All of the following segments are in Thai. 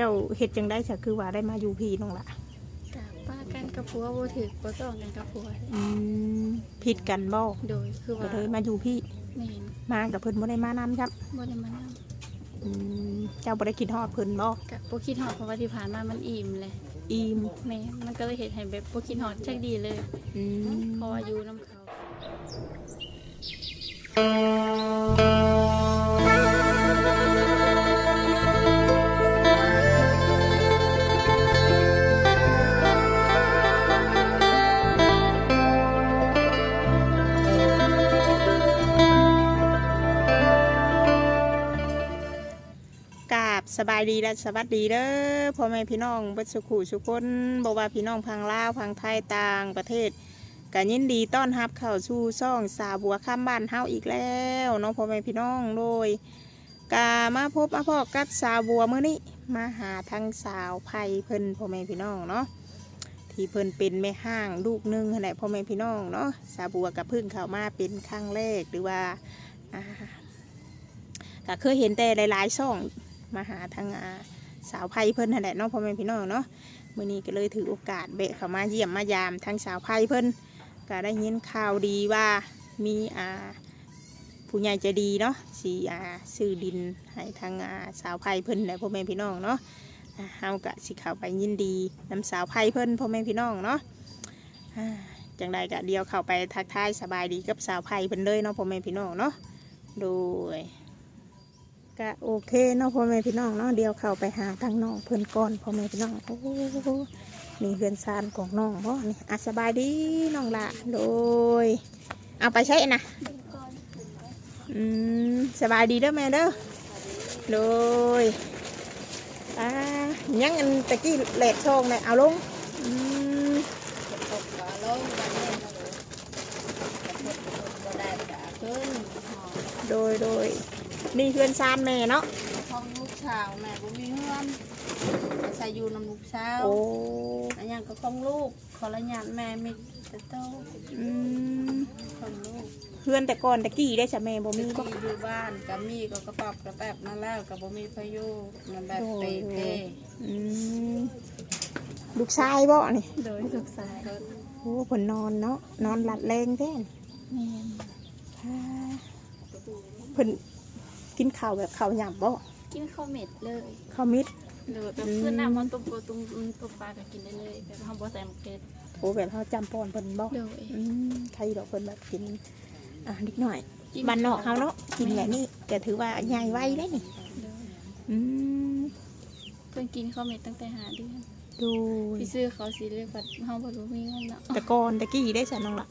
เจ้าเฮ็ดจังได้ซะคือว่าได้มาอยู่พี่น้องล่ะกับป้ากันกับผัวบ่ถือบ่ต้องกันกับผัวอืมผิดกันบ่โดยคือก็ว่าเลยมาอยู่พี่แม่นมากับเพิ่นบ่ได้มานํครับบ่ได้มานํอืมเจ้าบ่ได้คิดฮอดเพิ่นบ่กับบ่คิดฮอดเพราะว่าที่ผ่านมามันอิ่มเลยอีมแม่นมันก็เลยเฮ็ดให้แบบบ่คิดฮอดจักดีเลยอืม เพราะว่าอยู่นํเขา สบายดีและสวัสดีเด้อพ่อแม่พี่น้องเบัสุขุสุคนบอกว่าพี่น้องพังลาวพังไทยต่างประเทศกันยินดีต้อนรับเข้าสู่ซ่องสาบัวข้ามบ้านเฮาอีกแล้วเน้องพ่อแม่พี่น้องโดยกามาพบมาพอกับสาบัวเมื้อนี้มาหาทางสาวไผ่เพิ่นพ่อแม่พี่น้องเนาะที่เพิ่นเป็นแม่ห้างลูกหนึงนั่นแหละพ่อแม่พี่น้องเนาะสาบัวกับพิ่งเข้ามาเป็นครั้งแรกหรือว่าอ่าก็เคยเห็นแต่หลายๆช่อง มาหาทางอาสาวไพ่เพิ่นนั่นแหละเนาะพ่อแม่พี่น้องเนาะมื้อนี้ก็เลยถือโอกาสเบะเข้ามาเยี่ยมมายามทางสาวไพ่เพิ่นก็ได้ยินข่าวดีว่ามีอ่าผู้ใหญ่จะดีเนาะสีอาซื้อดินให้ทางอาสาวไพ่เพิ่นและพ่อแม่พี่น้องเนาะเฮากะสิเข้าไปยินดีนำสาวไพ่เพิ่นพ่อแม่พี่น้องเนาะจังใดกะเดียวเข้าไปทักทายสบายดีกับสาวไพ่เพิ่นเลยเนาะพ่อแม่พี่น้องเนาะโดย ก็โอเคเนาะพ่อแม่พี่น้องเนาะเดี๋ยวเข้าไปหาทางน้องเพื่อนก่อนพ่อแม่พี่น้องโอ้โหนี่เฮือนซานของน้องบ่นี่อะสบายดีน้องละโดยเอาไปใช้นะอืมสบายดีเด้อแม่เด้อโดยอ่ายังอันตะกี้แหลกโชงเลยเอาลงอืมโดยโดย นี่เฮือนซานแม่เนาะห้องลูกสาวแม่บ่มีเฮือนใส่อยู่นำลูกสาวโอ้อันยังก็ของลูกขอละญาตแม่มีแต่โตอืมของลูกเฮือนแต่ก่อนตะกี้ได้จ้ะแม่บ่มีที่บ่อยู่บ้านก็มีก็กระปอบกระแปบนั่นแล้วก็บ่มีพายุมันแบบเตะเตะอืมลูกชายบ่นี่โดยลูกสาวก็โอ้เพิ่นนอนเนาะนอนหลัดแรงแท้นแม่นอ่าเพิ่น กินข้าวแบบข้าวหยำบ่กินข้าวเม็ดเลยข้าวมิดโดยแบบขึ้นน้ำมันตุ่มโกตุ่มตุ่มปลาก็กินได้เลยแบบเฮาบ่ใส่มะเขือโอ้แบบเฮาจำปอนเพิ่นบ่โดยอืมใครดอกเพิ่นแบบกินอ่านิดหน่อยบ้านนอกเฮาเนาะกินแบบนี้ก็ถือว่าใหญ่ไวได้นี่โดยอืมเพิ่นกินข้าวเม็ดตั้งแต่หาเดือนดูพี่ซื้อเขาสิเลยบัดเฮาบ่รู้มีเงินเนาะแต่ก่อนตะกี้ได้ซะน้องละ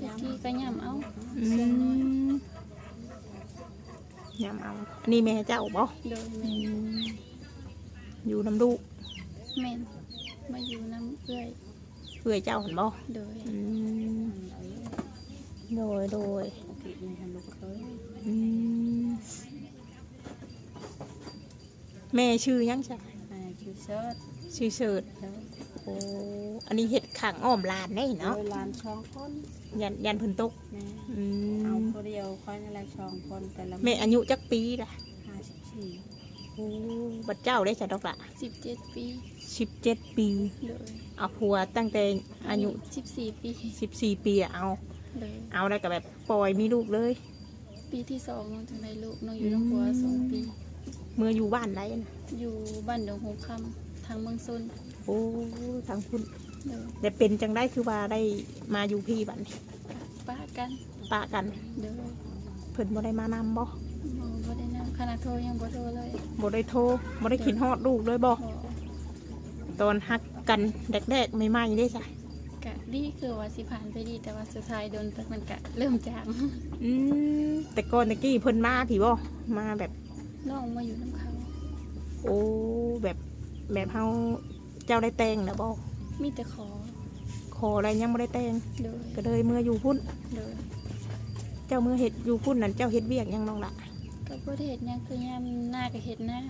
ตะกี้ก็ย่ํเอาอืม ยำเอาอันนี้แม่เจ้าบ่โดยอืแม่อยู่น้ำลูกแม่นมาอยู่น้ำเอื้อยเพื่อเจ้าเห็นบ่โดยอืมโดยโดยอืมแม่ชื่อยังจ้ะชื่อเชิดชื่อเสิร์ช อ้อันนี้เห็ดขังอ้อมลานได้โดเนาะยหลานสองคนยันยันเพิ่นตกแม่อืเอามคนเดียวค่อยนั่นแหละสองคนแต่ละแม่อายุจักปีล่ะ54โอ้บัดเจ้าได้จ้ะดอกละ17ปีสิบเจ็ดปี โดยเอาผัวตั้งแต่อายุ14ปีสิบสี่ปีอะเอา โดยเอาแล้วก็แบบปล่อยมีลูกเลยปีที่สองน้องถึงได้ลูกน้องอยู่น้องบัวสองปี เมื่ออยู่บ้านไรนะอยู่บ้านดงหงคำทางเมืองซน โอ้ทางคุณโดยแต่เป็นจังได้คือว่าได้มาอยู่พี่บัดนี้ป้ากันปะกันโดยเพิ่นบ่ได้มานำบ่บ่บ่ได้นำคณะโทรยังบ่โทรเลยบ่ได้โทรบ่ได้คิดฮอดลูกเลยบ่บ่ตอนฮักกันแรกๆใหม่ๆได้จ้ะกะดีคือว่าสิผ่านไปดีแต่ว่าสุดท้ายโดนตักมันกะเริ่มจางอืมแต่ก่อนตะกี้เพิ่นมาพี่บ่มาแบบ น้องมาอยู่น้ำเขาโอ้แบบแบบเฮา เจ้าได้แต่งแล้วบ่มีแต่ขอขออะไรยังบ่ได้แต่งโดยก็เลยเมื่ออยู่พุ่น โดยเจ้าเมื่อเฮ็ดอยู่พุ่นนั่นเจ้าเฮ็ดเวียกหยังน้องล่ะก็บ่ได้เฮ็ดหยังคือยามหน้าก็เฮ็ดหน้า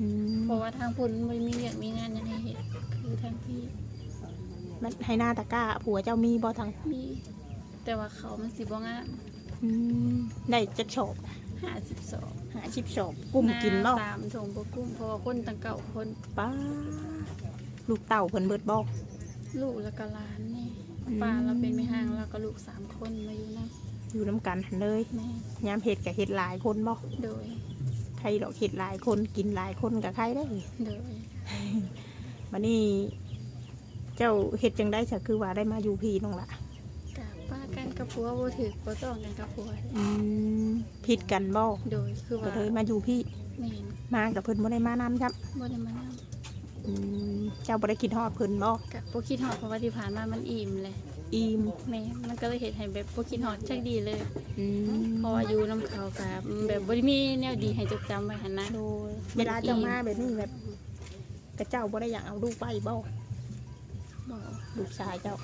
อืมเพราะว่าทางพุ่นบ่มีเวียกมีงานหยังให้เฮ็ดคือทางพี่มันให้หน้าตะกร้าผัวเจ้ามีบ่ทางมี แต่ว่าเขามันสิบ่งามอืมได้จักโฉบห้าสิบสอง หาชิบสอบกุ้มกินบ่สามถงบกุ้มเพราะว่าคนตั้งเก่าคนป้าลูกเต่าเพิ่นเบิดบ่ลูกแล้วก็หลานนี่อืมป้าเราเป็นไม่ห่างแล้วก็ลูกสามคนมาอยู่นะอยู่น้ำกันหันเลยแม่ยามเฮ็ดก็เฮ็ดหลายคนบ่โดยใครดอกเฮ็ดหลายคนกินหลายคนกับใครได้โดยบัดนี้ เจ้าเฮ็ดจังได้ซะคือว่าได้มาอยู่พี่น้องล่ะ กับป้ากันกับผัวบ่ถือบ่ต้องกันกับผัวอืมผิดกันบ่โดยคือก็ว่าเลยมาอยู่พี่แม่นมากับเพิ่นบ่ได้มานำครับบ่ได้มานั่งอืมเจ้าบ่ได้คิดฮอดเพิ่นบ่กับบ่คิดฮอดเพราะว่าที่ผ่านมามันอิ่มเลยอีมแม่มันก็เลยเฮ็ดให้แบบบ่คิดฮอดจักดีเลยอืมเพราะว่าอยู่นํเขากับแบบบ่ได้มีแนวดีให้จดจำไว้หั่นนะ โดยเวลาเจ้ามาแบบนี้แบบกระเจ้าบ่ได้อยากเอาลูกไปบ่บ่ ลูกชายเจ้า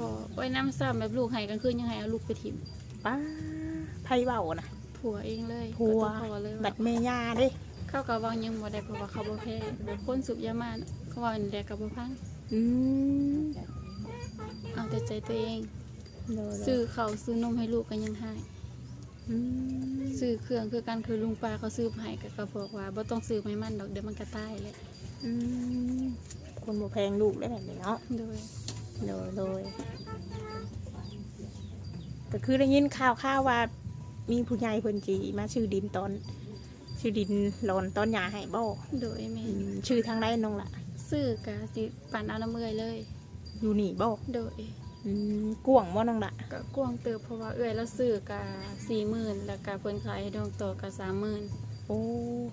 บ่ไว้น้ำซ้ำแบบลูกให้กลางคืนยังให้เอาลูกไปถิ่มป้าไผเว้านะผัวเองเลยผัวก็ต้องพอเลยบัว่าดแม่ย่าเด้เขาก็เว่ายังบ่ได้เพราะว่าเขาบ่แพ้แบบคนสูบยามาน่ะเขาเว่าอันใดก็บ่พังอืมเอาแต่ใจตัวเองโดยซื้อข้าวซื้อนมให้ลูกก็ยังให้อืมซื้อเครื่องคือกันคือลุงป้าเขาซื้อให้ก็ก็บอกว่าบ่ต้องซื้อให้มันดอกเดี๋ยวมันก็ตายแหละอืมคนบ่แพงลูกได้แบบนี้เนาะโดย โดยโดยก็คือได้ยินข่าวข่าวว่า มีผู้ใหญ่เพิ่นจีมาชื่อดินตอน ชื่อดินหลอนตอนหยาให้บ่โดยแม่อืมชื่อทางใดน้องล่ะซื้อกะสิปั่นเอาน้ำเมื่อยเลย อยู่นี่บ่โดยอืมกวางบ่น้องล่ะก็กว้างเติบเพราะว่าเอื้อยแล้วซื้อกะ40,000แล้วก็เพิ่นขายให้ดองต่อกะ30,000โอ้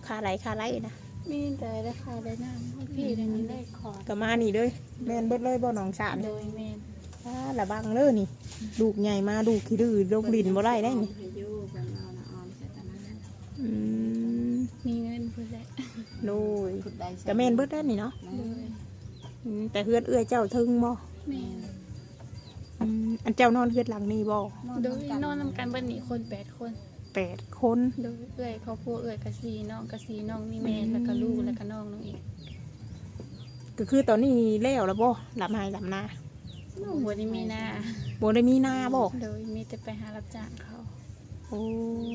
ค่าไหลค่าไหลนะ มีแต่ได้ขายได้น้ำพี่ได้นี้ได้ขอดก็มานี่เลยแม่นเบิดเลยบ่น้องสารโดยแม่นอ่าละบังเลยนี่ลูกใหญ่มาลูกขี้ดื้อลงดินบ่ได้ได้นี่พายุกันเอานะออมใส่ตะนั้นอืมมีเงินเพิ่นแหละโดยขุดได้ก็แม่นเบิดได้นี่เนาะโดยอืมแต่เฮือนเอื้อยเจ้าถึงบ่แม่นอืมอันเจ้านอนเฮือนหลังนี้บ่โดยนอนนำกันเบิดนี่คนแปดคน แปดคนโดยเอื้อยครอบครัวเอื้อยกะสีน้องกะสีน้องมีแม่แล้วก็ลูกแล้วก็น้องน้องอีกก็คือตอนนี้แล้วแล้วบ่ลำไห้ลำนาน้องบ่ได้มีหน้าบ่ได้มีนาบ่โดยมีแต่ไปหารับจ้างเขาโอ้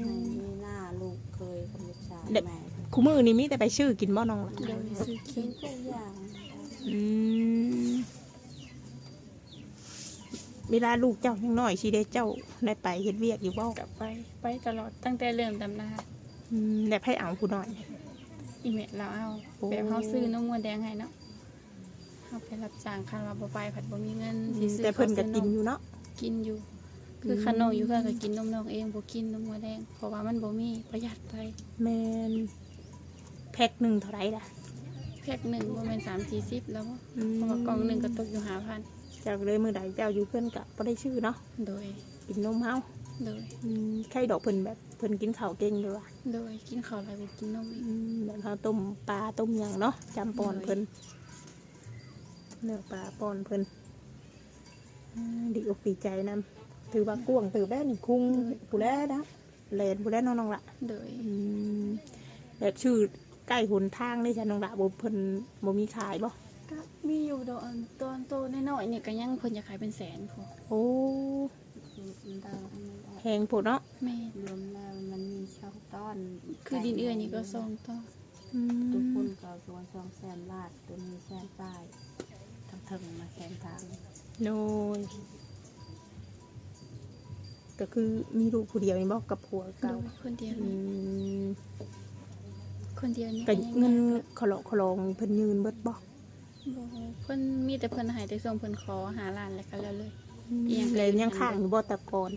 ให้มีหน้าลูกเคยกับลูกชายเด็กแม่คู่มือนี่มีแต่ไปชื่อกินบ่น้องล่ะโดยซื้อกิกินนทุกอย่างอืม เวลาลูกเจ้ายังน้อยสิได้เจ้าได้ไปเฮ็ดเวียกอยู่บ่กลับไปไปตลอดตั้งแต่เริ่มดำนาอืมได้ให้เอาผู้น้อย อีเมลเราเอาโอ้ แบบเฮาซื้อนมวัวแดงให้เนาะเฮาไปรับจ้างคันว่าบ่ไปผัดบ่มีเงินสิซื้อแต่เพิ่นก็ข้าวกินซื้อยู่เนาะ กินอยู่ คือคันน้องอยู่เพิ่นก็กินนมน้องเองบ่กินนมวัวแดงเพราะว่ามันบ่มีประหยัดไปแม่นแพ็คหนึ่งเท่าไหร่ล่ะ แพ็คหนึ่งบ่แม่น3 40แล้วบ่อืม เพราะว่ากล่องหนึงก็ตกอยู่5,000 เจ้าก็เลยมื้อใดเจ้าอยู่เพิ่นก็บ่ได้ชื่อเนาะโดย กินนมเฮาโดย อืมไข่ดอกเพิ่นแบบเพิ่นกินข้าวเก่งด้วยว่ะโดยกินข้าวหลายไปกินนมอีกอืมแบบเฮาต้มปลาต้มหยังเนาะจำปอนเพิ่นเนื้อปลาปอนเพิ่นอ่าดีอกดีใจนํถือว่ากวางถือได้นี่คุ้งผู้แลนะแลนผู้แลน้องๆล่ะ โดย อืมแบบชื่อใกล้หนทางนี่จ้ะน้องล่ะบ่เพิ่นบ่มีขายบ่ ก็มีอยู่ดอกอันตอนโตน้อยๆนี่ก็ยังเพิ่นอยากขายเป็นแสนพอโอ้มันดาวมันได้แพงโพดเนาะแม่รวมแล้วมันมีช่องต้อนคือดินเอื้อยนี่ก็ซองต่ออืทุกคมนก็ส่วนสองแสนบาทตัวนี้แสนป้ายทั้งถึงมาแสนทางโดยก็คือมีลูกผู้เดียวนี่บ่กับผัวโดเก่ายคนเดียวอืนี่มคนเดียวนี่ก็ยังเงินยากขอลอขอลองเพิ่นยืนเบิดบ่ บ่เพิ่นมีแต่เพิ่นใหายแต่ส่งเพิ่นขอหาล้านแล้วก็แล้วเลยอิหยังเลยยังข้างอยู่บ่แตะกอน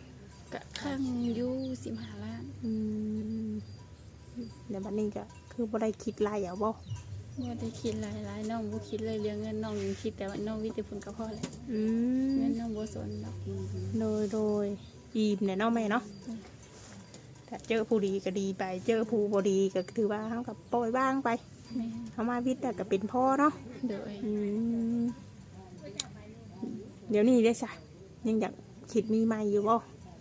ก็ข้างอยู่15ล้านอืมแล้วบัดนี้ก็คือบ่ได้คิดไล่เอาบ่บ่ได้คิดหลายๆน้องบ่คิดเลยเรื่องเงินน้องยังคิดแต่ว่าน้องวิทย์เพิ่นก็พอแล้วอืมเงินน้องบ่สนดอกโดยโดยอิ่มเนี่ยเนาะแม่เนาะถ้าเจอผู้ดีก็ดีไป เจอผู้บ่ดีก็ถือว่าเฮาก็ปล่อยว่างไป แม่เฮามาวิทย์แต่ก็เป็นพ่อเนาะโดยอืมเดี๋ยวนี้ได้ซะยังอยากคิดมีใหม่อยู่บ่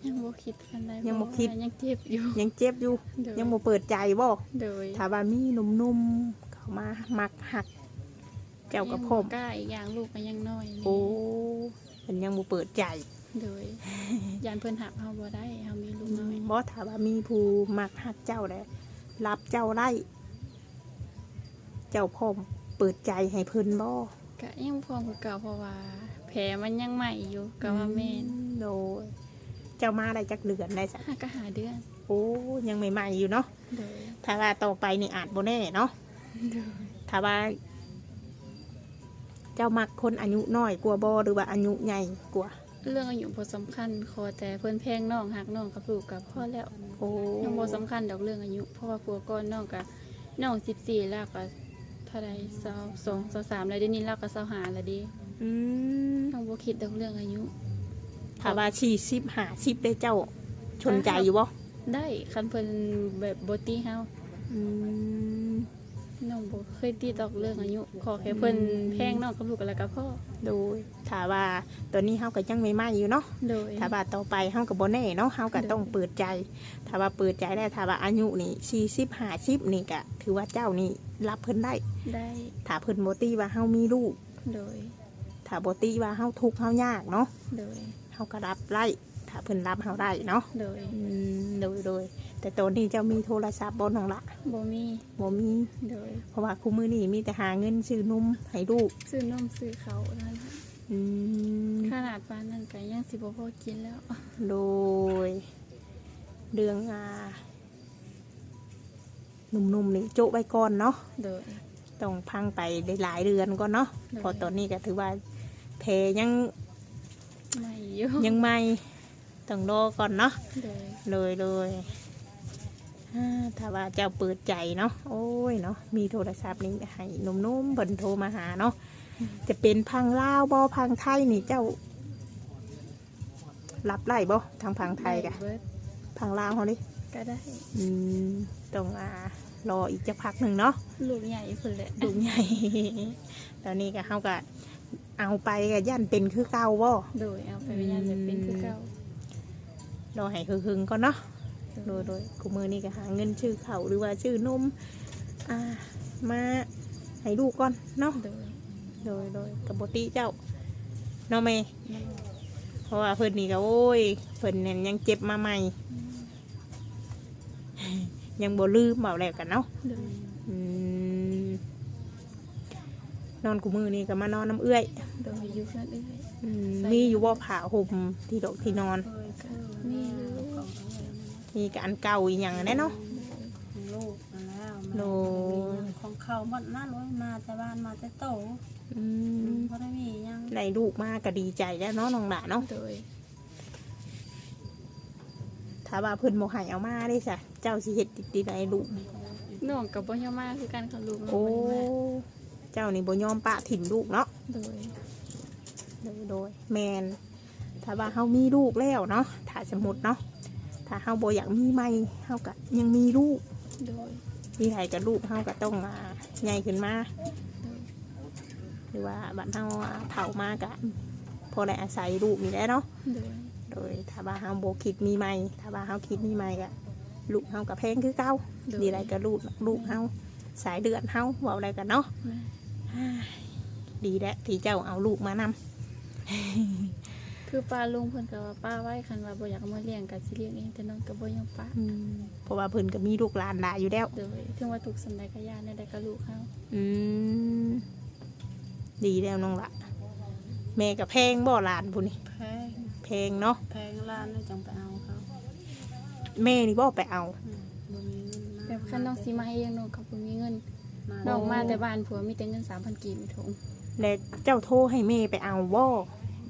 ยังบ่คิดปานใดยังบ่คิด เพราะว่ายังเจ็บอยู่ ยังเจ็บอยู่ โดยยังบ่เปิดใจบ่โดยถ้าว่ามีหนุ่มๆเข้ามามักหักเจ้ากับผมยังบ่กล้าอีกอย่างลูกก็ยังน้อยนี่โอ้มันยังบ่เปิดใจโโดยยานเพิ่นหักเฮาบ่ได้เฮามีลูกน้อยบ่ถ้าว่ามีผู้มักฮักเจ้าได้รับเจ้าได้ เจ้าพร้อมเปิดใจให้เพิ่นบ่ก็ยังพร้อมคือเก่าเพราะว่า แผลมันยังใหม่อยู่ก็ว่าแม่นโดยเจ้ามาได้จักเดือนได้สักหาก็หาเดือน โอ้ยังใหม่ๆอยู่เนาะโดยถ้าว่าต่อไปนี่อาจบ่แน่เนาะโดยถ้าว่า เจ้ามักคนอายุน้อยกว่าบ่หรือว่าอายุใหญ่กว่าเรื่องอายุบ่สำคัญขอแต่เพิ่นแพงน้องหักน้องกับลูกกับพ่อแล้วโอ้ยังบ่สำคัญดอกเรื่องอายุเพราะว่าผัวก่อนน้องก็น้อง14แล้วก็ เท่าใด22 23แล้วเดี๋ยวนี้เราก็25แล้วเดิอืมน้องบ่คิดดอกเรื่องอายุ ถ้าว่าสี่สิบห้าสิบได้เจ้า ชนใจอยู่บ่ได้คันเพิ่นแบบบ่ตีเฮาอืม น้องบ่เคยตีดอกเรื่องอายุขอแค่เพิ่นแพงน้องกับลูกกันแล้วก็พ่อโดยถ้าว่าตอนนี้เฮาก็ยังไม่มาอยู่เนาะโดย ถ้าว่าต่อไปเฮาก็บ่แน่เนาะเฮาก็ต้องเปิดใจ ถ้าว่าเปิดใจได้ถ้าว่าอายุนี่สี่สิบห้าสิบนี่ก็ถือว่าเจ้านี่รับเพิ่นได้ ได้ถ้าเพิ่นบ่ตีว่าเฮามีลูก โดย ถ้าบ่ตีว่าเฮาทุกข์เฮายากเนาะโดยเฮาก็รับไล่ถ้าเพิ่นรับเฮาได้เนาะโดย อืมโดยโดย แต่ตอนนี้เจ้ามีโทรศัพท์บ่น้องละบ่มีบ่มี โดยเพราะว่าคู่มือนี่มีแต่หาเงินซื้อนมให้ลูกซื้อนมซื้อเขาวนั่นอืมขนาดปานนั้นก็ยังสิบ่พอกินแล้ว โดย เรื่องอ่าหนุ่มๆนี่โจะไว้ก่อนเนาะโดย ต้องพังไปได้หลายเดือนก่อนเนาะได้ เพอตอนนี้ก็ถือว่าแพยังไม่อยู่ยังไม่ต้องรอก่อนเนาะโดยเลยเลยอ่า ถ้าว่าเจ้าเปิดใจเนาะโอ้ยเนาะมีโทรศัพท์นี้ให้หนุ่มๆเบิ่นโทรมาหาเนาะจะเป็นพังลาวบ่พังไทยนี่เจ้า รับไล่บ่ทางพังไทยกะเบิดพังลาวเขาดิก็ได้ อืมต้องอ่ารออีกจะพักหนึ่งเนาะลูกใหญ่พุ่นแหละดูใหญ่ตอนนี้ก็เขาก็เอาไปก็ยันเป็นคือเก่าบ่โดยเอาไปวิญญาณแบบเป็นคือเก่ารอให้หึงๆก่อนเนาะ โดยโดยกูมือนี่ก็หาเงินชื่อเขาหรือว่าชื่อนมอ่ามาให้ลูกก่อนเนาะโดยโดยโดยกับบติเจ้าเนาะแม่เพราะว่าเพิ่นนี่ก็โอ้ยเพิ่นเนี่ยยังเจ็บมาใหม่ ยังบ่ลืมเบาแล้วกันเนาะโดยอืมนอนกูมือนี่ก็มานอนน้ำเอื้อยโดยอยู่เพื่อนเอ้ยอืมมีอยู่ว่าผ่าห่มที่ดอกที่นอนเคยคือมีอยู่ของเอ้ยมีกับอันเก่าอีกอย่างแน่เนาะมันลูกมาแล้วโดมันของเขาหมดหน้าร้อยมาแต่บ้านมาแต่โตอืมเพราะได้มียังในลูกมากก็ดีใจแล้วเนาะน้องหลาเนาะ โดยถ้าว่าเพิ่นบ่ให้เอามาได้จ้ะเจ้าสิเฮ็ดติดดีใดลูก น้องกับบ่ยอมมาคือกันกับลูกน้องโอ้ บ่ยอมมาเจ้านี่บ่ยอมปะถิ่มลูกเนาะ โดยโดยโดยแมน ถ้าว่าเฮามีลูกแล้วเนาะ ถ้าสมมุติเนาะ ถ้าเฮาบ่อยากมีใหม่เฮาก็ยังมีลูกโดยมีไผกับลูกเฮาก็ต้องมาใหญ่ขึ้นมาโดยหรือว่าบัดเฮาเฒ่ามากะพอได้อาศัยลูกนี่แหละเนาะโดยโดยถ้าว่าเฮาบ่คิดมีใหม่ถ้าว่าเฮาคิดมีใหม่ก็ลูกเฮาก็แพงคือเก่าโดยดีไรก็ลูกลูกเฮาสายเดือนเฮาเว้าอะไรกันเนาะแม่ดีแล้วที่เจ้าเอาลูกมานำ คือป้าลุงเพิ่นก็ว่าป้าไว้คันว่าบ่อยากเอามาเลี้ยงก็สิเลี้ยงเองแต่น้องก็บ่ยอมป้าอืมเพราะว่าเพิ่นก็มีลูกหลานหลายอยู่แล้ว โดยถึงว่าถูกสำใดก็ย่านได้ก็ลูกเฮาอืมดีแล้วน้องละแม่กับแพงบ่หลานผู้นี่แพงแพงเนาะแพงล้านนี่จังไปเอาเขาแม่นี่บ่ไปเอา อืมบ่มีเงินมาแบบคันน้องสิมาเองน้องก็บ่มีเงินมาน้องมาแต่บ้านผัวมีแต่เงิน3,000กีบมีถุงและเจ้าโทรให้แม่ไปเอาบ่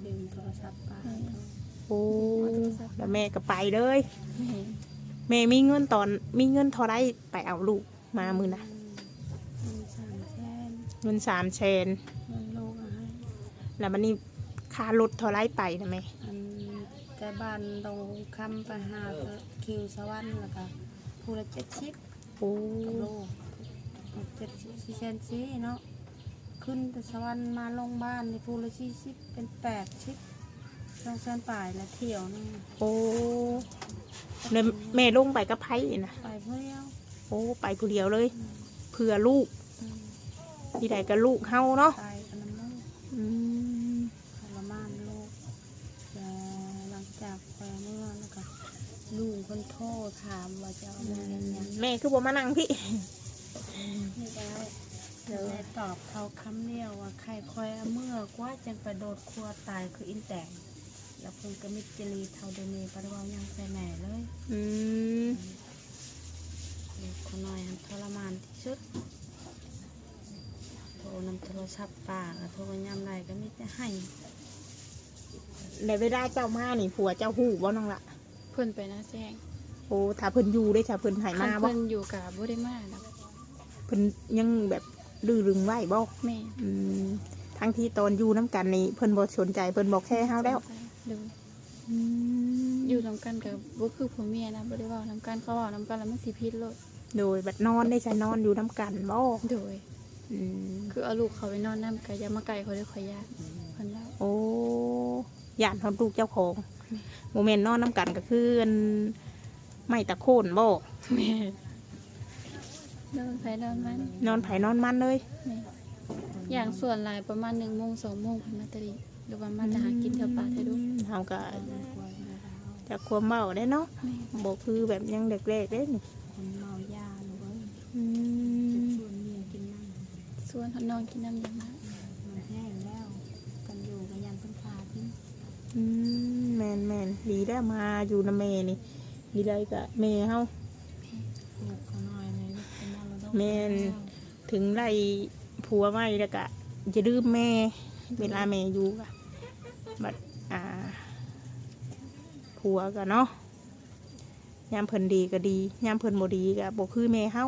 ดึงโทรศัพท์ไป โอ้แล้วแม่ก็ไปเลยแม่แม่มีเงินตอนมีเงินเท่าไรไปเอาลูกมามือนะเงินสามแสนเงินสามแสนเงินลูกเอาให้แล้วมันนี่ค่ารถเท่าไรไปนะแม่อันแต่บ้านเราคำไปหาคิวสวรรค์แล้วก็ผู้ละเจ็ดชิปโอ้กับลูกเจ็ดสิบสี่เซนซีเนาะขึ้นแต่สวรรค์มาลงบ้านในผู้ละสี่สิบเป็นแปดชิป ลงเส้นป่ายและเที่ยวนี่โอ้แล้วแม่ลงไปกับไพ่นะไปเพื่อเดียวโอ้ไปผู้เดียวเลย เพื่อลูกอืมที่ใดก็ลูกเฮาเนาะตายกันน้ำลูกอืมทรมานลูกแต่โทรถามว่าจะเอามาเฮ็ดหยังแม่คือบ่มานั่งพี่ไม่ได้เลยตอบเขาคำเดียวว่าใครคอยเอาเมื่อกว่าจังไปโดดครัวตายคืออินแตง แล้วเพิ่นก็มิจรีเท่าเดยวนี้ปะว่ายังใส่แม่เลยอืมลูกคนน้อยมันทรมานที่สุดโทรนำโทรศัพท์ป้าก็โทรยามไรก็มีแต่ให้ในเวลาเจ้ามานี่ผัวเจ้าหูบ่น้องละเพิ่นไปนะแซงโอ้ถ้าเพิ่นอยู่ได้ถ้าเพิ่นใหายคัมานบ่เพิ่นอยู่กับบ่ได้มาดอกเพิ่นยังแบบดื้อรึงไหวบ่แม่อืมทั้งที่ตอนอยู่น้ำกันนี่เพิ่นบ่สนใจเพิ่นบอกแค่เฮาแล้วโดย อืมอยู่นํกันกับบ่คือผัวเมียนะบ่ได้เว้านํกันเขาเว้านํกันแล้วมันสิผิดโลดโดยบัดนอนได้จะนอนอยู่น้ำกันบ่โดย อืมคือเอาลูกเขาไปนอนน้ำก็อย่ามาไกลเขาได้ขอยยากเพิ่นเล่าโอ้ย่านทอนลูกเจ้าของโมเมนต์นอนน้ำกันก็คืออันไม่ตะโคนบ่แม่นอนไปนอนมันนอนไผนอนมันเลยแม่อย่างส่วนหลายประมาณ1โมง2โมงเพิ่นมาตะลิ หรือว่ามาจะหากินแถวป่าแถวดงเฮาก็จะความเบาได้เนาะแม่บ่คือแบบยังเด็กๆเด้นี่คนเมายาหนูเว้ยอืมชวนเมียกินน้ำส่วนเขานอนกินน้ำอย่างมากมันแห้งแล้วกันอยู่กับยันเพิ่นพาทิ้งอืมแมนแมนดีได้มาอยู่นำแม่นี่ดีเลยกะแม่เฮาลูกเขาน้อยเลยเป็นมรดกแม่นถึงไล่ผัวไม่แล้วก็จะดื้อแม่ เวลาแม่อยู่กะ บัดอ่าผัวกะเนาะยามเพิ่นดีก็ดียามเพิ่นบ่ดีก็บ่คือแม่เฮา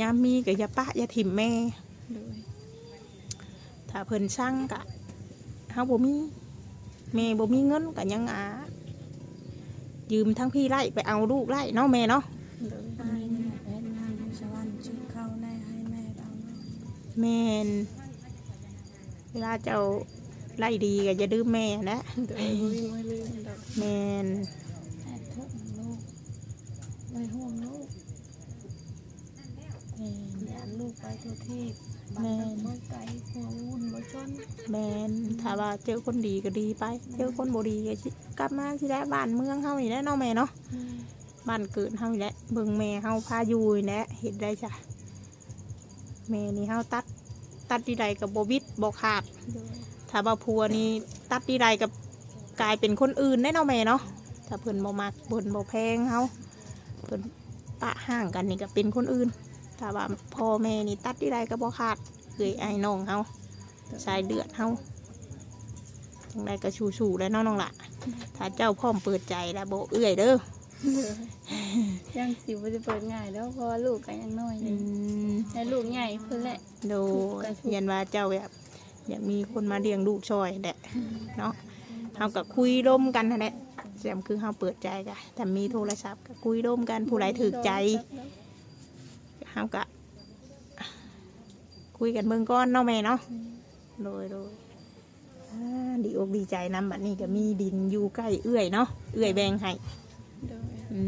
ยามมีก็อย่าปะอย่าถิ่มแม่ถ้าเพิ่นสั่งกะเฮาบ่มีแม่บ่มีเงินก็ยังอายืมทั้งพี่ไล่ไปเอาลูกไล่เนาะแม่เนาะแม่เอาเนาะแม่นเวลาเจ้า ไล่ดีก็อย่าดื้อแม่นะโดยบ่มีมือลืมดอกแม่นแอบทุกข์ลูกไว้ห่วงลูกแม่นอย่าลูกไปทุกที่บ้านเราเมื่อไกลหัววุ่นบ่ชนแม่นถ้าว่าเจอคนดีก็ดีไป เจอคนบ่ดีก็สิกลับมาสิได้บ้านเมืองเฮานี่แหละเนาะแม่เนาะบ้านเกิดเฮานี่แหละเบิ่งแม่เฮาพาอยู่นี่แหละเฮ็ดได้จ้ะแม่นี่เฮาตัดตัดที่ใดก็บ่วิดบ่ขาดโดย ถ้าว่าผัวนี่ตัดที่ใดกับกลายเป็นคนอื่นได้เนาะแม่เนาะถ้าเพิ่นบ่มักเพิ่นบ่แพงเฮาเพิ่นปะห่างกันนี่ก็เป็นคนอื่น ถ้าว่าพ่อแม่นี่ตัดที่ใดก็บ่ขาดเอ้ยไอ้น้องเฮาสายเดือดเฮาจังไดก็ชูๆแล้วเนาะน้องละถ้าเจ้าพร้อมเปิดใจแล้วบ่เอื้อยเด้อยังสิบ่ได้เปิดง่ายแล้วเพราะว่าลูกก็ยังน้อยออืยู่มแต่ลูกใหญ่เพิ่นแหละ โดถูกยกันถูกเรียนว่าเจ้าแบบ อยากมีคนมาเลี้ยงลูกช่วยแหละเนาะเฮาก็คุยร่มกันนั่นแหละแซมคือเฮาเปิดใจกันแต่มีโทรศัพท์ก็คุยร่มกันผู้ใดถือใจเฮาก็คุยกันเบิ่งก้อนเนาะแม่เนาะโดยโดยอ่าดีอกดีใจนำบัดนี้ก็มีดินอยู่ใกล้เอื้อยเนาะเอื้อยแบ่งให้โดยอื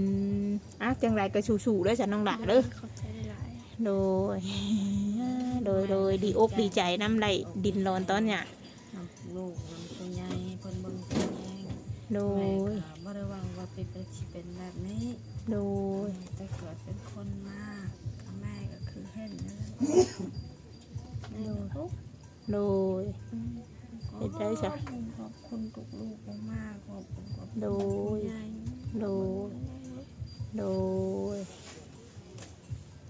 มอะจังไรก็ชูๆเด้อจ้ะน้องหลาเด้อขอบใจหลายโดย โดยโดยดีอกดีใจน้ำไหลดินร้อนตอนเนี่ยลูกมันเป็นใหญ่เพิ่นเบิ่งเป็นแยงโดแม่ย ก็บ่ได้หวังว่าเป็นเป็นสิเป็นแบบนี้โดย แต่เกิดเป็นคนมาแม่ก็คือเห็นนั่นแหละแม่ก็ทุกข์โดยเฮ็ดได้จ้ะขอบคุณทุกลูกมากๆขอบคุณขอบคุณโดย คุณายโดย โดย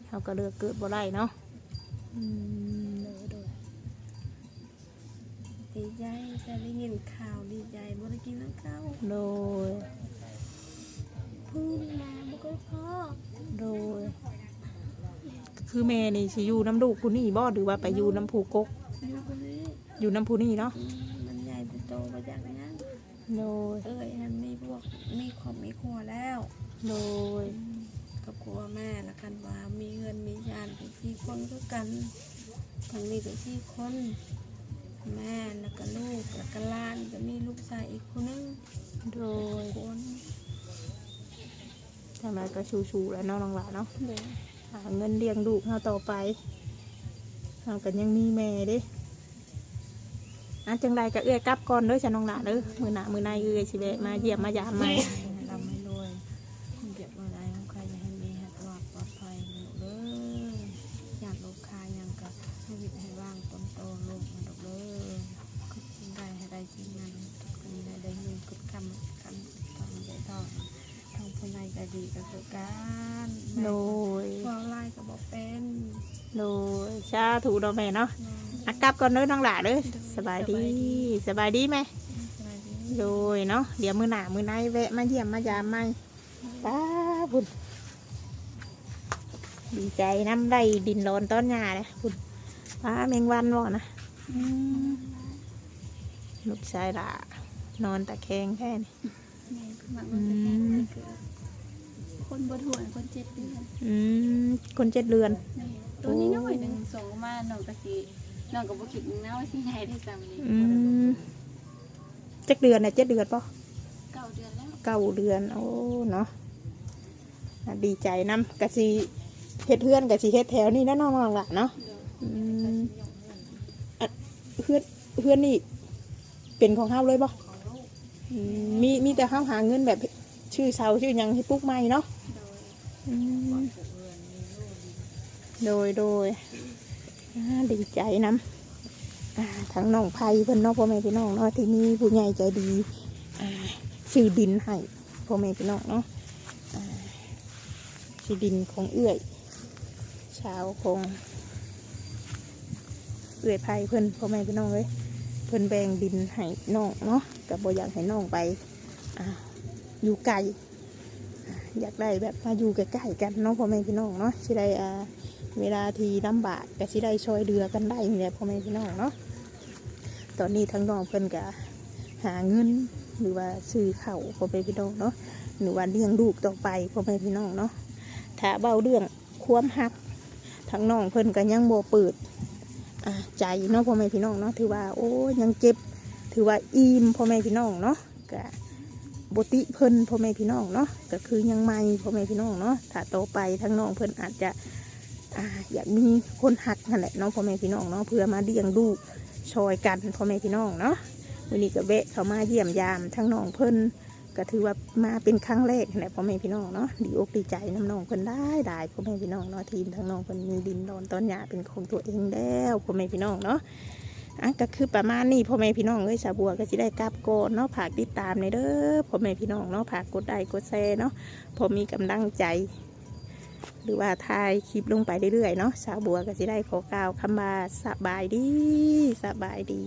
เขาก็เลือกเกิดบ่ได้เนาะ อืมโดยโดยดีใจจะได้ยินข่าวดีใจบ่ได้กินน้ำข้าวโดยพึ่งมาบ่ก็พ่อโดย คือแม่นี่สิอยู่น้ำลูกผู้นี่บ่หรือว่าไปอยู่น้ำผูกก อยู่คนนี้อยู่น้ำผู้นี่เนาะอืมมันใหญ่เป็นโตมาจากนั้นโดย เอ้ยมันมีพวกมีครอบมีครัวแล้วโดยกับ ครัวแม่ละกันว่ามีเงินมีญาติเป็นสี่คนก็กันทางนี้เป็นสี่คน แม่แล้วก็ลูกแล้วก็หล้านก็มีลูกชายอีกคนนึงโดยคนจังไรก็ชูๆแล้วเนาะน้องหลาเนาะโดยหาเงินเลี้ยงลูกเราต่อไปเรากันยังมีแม่เด้อะจังไรก็เอื้อยกลับก่อนเด้อฉันน้องหลาเด้อมือหนามือในเอื้อยสิเบะมาเยี่ยมมายามใหม่ ดีก็คือกันโดยเว่าไล่ก็บอกเป็นโดยชาถูกดอกแม่เนาะอากลับก่อนเด้อน้องหล่าเด้อสบายดีสบายดีไหมสบายดีโดยเนาะเดี๋ยวมือหน้ามือในแวะมาเยี่ยมมายามใหม่ป้าบุญดีใจน้ำได้ดินโดนต้นหญ้าเลยบุญป้าแมงวันบ่นะอืมลูกชายล่ะนอนตะแคงแค่นี้แม่หมั คือคนบ่ถ่วนคนเจ็ดเดือนอืมคนเจ็ดเรือน แม่ตัวนี้น้อยหนึงส่งมาน้องก็สิน้องก็บ่คิดนะว่าสิใหญ่ได้ซ้ำนี้อืมเจ็ดเดือนเนี่ยเจ็ดเดือนป่ะเก้าเดือนแล้วเก้าเดือน โอ้เนาะอะดีใจน้ำกะสีเฮ็ดเพื่อนกะสีเฮ็ดแถวนี่นะน้องๆล่ะเนาะเดี๋ยวอืมอะเพื่อนเพื่อนนี่ เป็นของเฮาเลยบ่อืมมีมีแต่เฮาหาเงินแบบ ชื่อเซาชื่อหยังให้ปลุกใหม่เนาะโดยอืมโดยโดยอ่าดีใจน้ำอ่าทั้งน้องไผ่เพิ่นเนาะพ่อแม่พี่น้องเนาะที่มีผู้ใหญ่ใจดีอ่าซื้อดินให้พ่อแม่พี่น้องเนาะอ่าซื้อดินของเอื้อยชาวของเอื้อยไผ่เพิ่นพ่อแม่พี่น้องเลยเพิ่นแบ่งดินให้น้องเนาะกับบ่อยากให้น้องไปอ่า อยู่ไกลอยากได้แบบมาอยู่ใกล้ๆกันเนาะพ่อแม่พี่น้องเนาะสิได้อ่าเวลาที่ลำบากก็สิได้ช่วยเดือกันได้นี่แหละพ่อแม่พี่น้องเนาะตอนนี้ทั้งน้องเพิ่นก็หาเงินหรือว่าซื้อเข้าพ่อแม่พี่น้องเนาะหรือว่าเลี้ยงลูกต่อไปพ่อแม่พี่น้องเนาะถ้าเบาเรื่องความหักทั้งน้องเพิ่นก็ยังบ่เปิดใจเนาะพ่อแม่พี่น้องเนาะถือว่าโอ้ยังเจ็บ ถือว่าอิ่มพ่อแม่พี่น้องเนาะก็ บติเพิ่นพ่อแม่พี่น้องเนาะก็คือยังไม่พ่อแม่พี่น้องเนาะถ้าโตไปทั้งน้องเพิ่นอาจจะอ่าอยากมีคนหักนั่นแหละเนาะพ่อแม่พี่น้องเนาะเพื่อมาเลี้ยงลูชอยกันพ่อแม่พี่น้องเนาะวันนี้ก็แวะเขามาเยี่ยมยามทั้งน้องเพิ่นก็ถือว่ามาเป็นครั้งแรกนั่นแหละพ่อแม่พี่น้องเนาะดีอกดีใจน้ำน้องเพิ่นได้ได้พ่อแม่พี่น้องเนาะทีมทั้งน้องเพิ่นมีดินดอนต้นหญ้าเป็นของตัวเองแล้วพ่อแม่พี่น้องเนาะ อะก็คือประมาณนี้พ่อแม่พี่น้องเอ้ยสาบัวก็จะได้กลับโกนเนาะผากติดตามในเด้อพ่อแม่พี่น้องเนาะผากกดไลค์กดแชร์เนาะพอมีกำลังใจ หรือว่าทายคลิปลงไปเรื่อยๆเนาะสาวบัวก็จะได้ขอกล่าวคำว่าสบายดีสบายดี